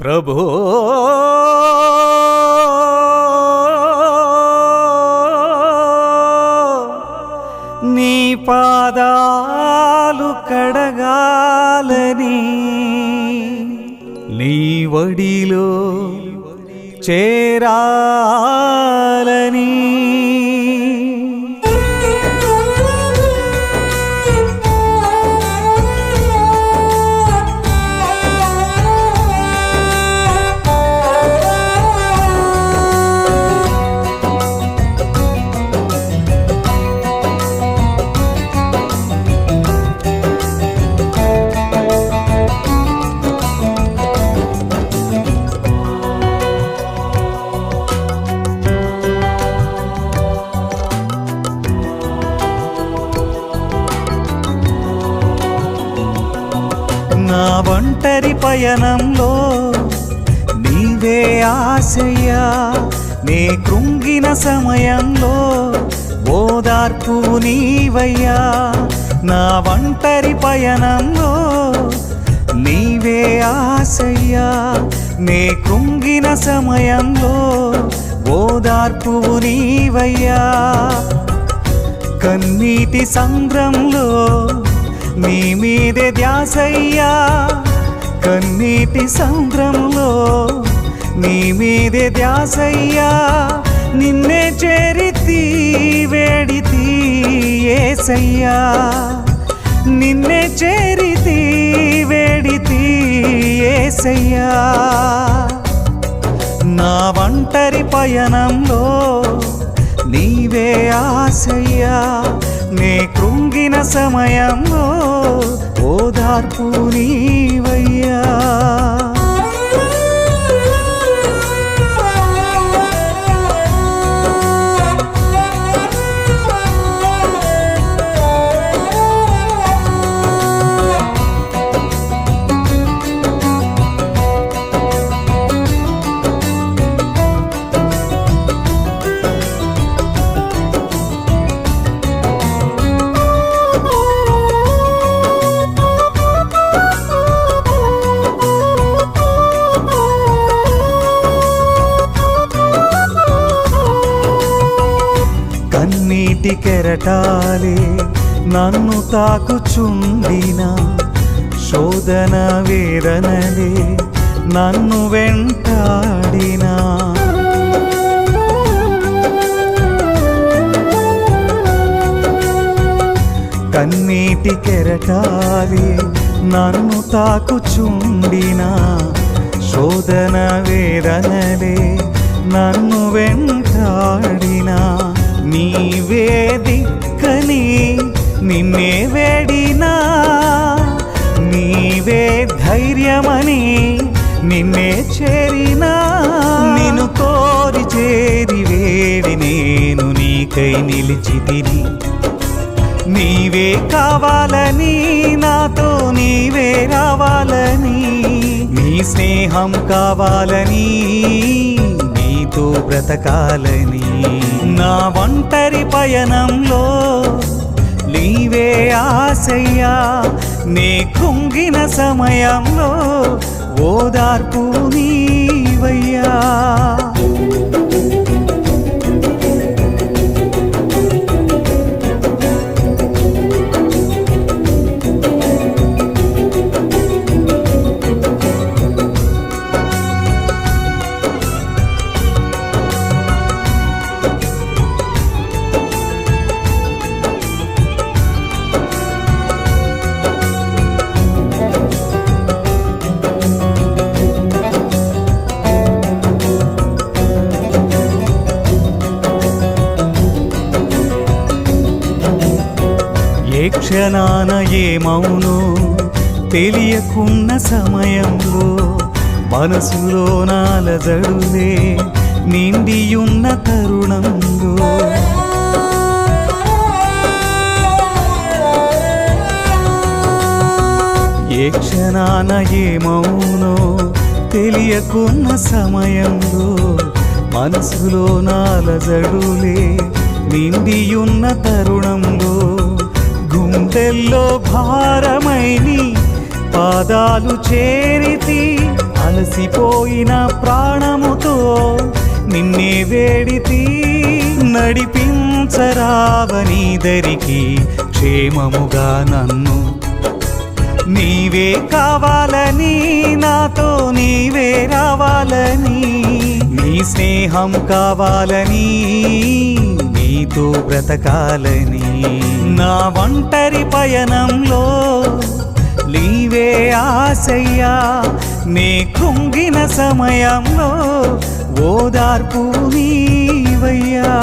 ప్రభో. నీ పాదాలు కడగాలని నీ వడిలో చేరాలని పయనంలో నీవే ఆశయ్యా నే కృంగిన సమయంలో ఓదార్పు నీవయ్యా నా ఒంటరి పయనంలో నీవే ఆశయ్యా నే కృంగిన సమయంలో ఓదార్పు నీవయ్యా. కన్నీటి సంద్రంలో నీ మీదే ధ్యాసయ్యా. కన్నీటి సంద్రంలో నీ మీదే ధ్యాసయ్యా. నిన్నే చేరితి వేడితి ఏసయ్యా. నిన్నే చేరితి వేడితి ఏసయ్యా. నా ఒంటరి పయనంలో నీవే ఆశయ్యా. నే కృంగిన సమయంలో ఓదార్పు నీవయ్యా నీటి కెరటాలే నన్ను తాకుచుండిన శోధన వేదనలే నన్ను వెంటాడినా. కన్నీటి కెరటాలి నన్ను తాకుచుండిన శోధన వేదనలే నన్ను వెంటాడినా. నీవే దిక్కని నిన్నే వేడినా నీవే ధైర్యమని నిన్నే చేరినా. నిన్ను కోరి చేరి వేడి నేను నీకై నిలిచి తిని. నీవే కావాలని నాతో నీవే రావాలని నీ స్నేహం కావాలని నీతో బ్రతకాలని నా ఒంటరి పయనంలో నీవే ఆశయ్యా నీ కుంగిన సమయంలో ఓదార్పు నీవయ్యా. క్షణాన ఏమవును తెలియకున్న సమయంలో మనసులో నాలజడులే నిండియున్న తరుణంలో. ఏ క్షణాన ఏమవునో తెలియకున్న సమయంలో మనసులో నాలజడులే నిండియున్న తరుణంలో. గుండెల్లో భారమైని పాదాలు చేరితి అలసిపోయిన ప్రాణముతో నిన్నే వేడితి నడిపించరావని దరికి క్షేమముగా నన్ను. నీవే కావాలని నాతో నీవే రావాలని నీ స్నేహం కావాలని. నీతో బ్రతకాలని. నా ఒంటరి పయనంలో నీవే ఆశయ్యా నీ కుంగిన సమయంలో ఓదార్పు నీవయ్యా.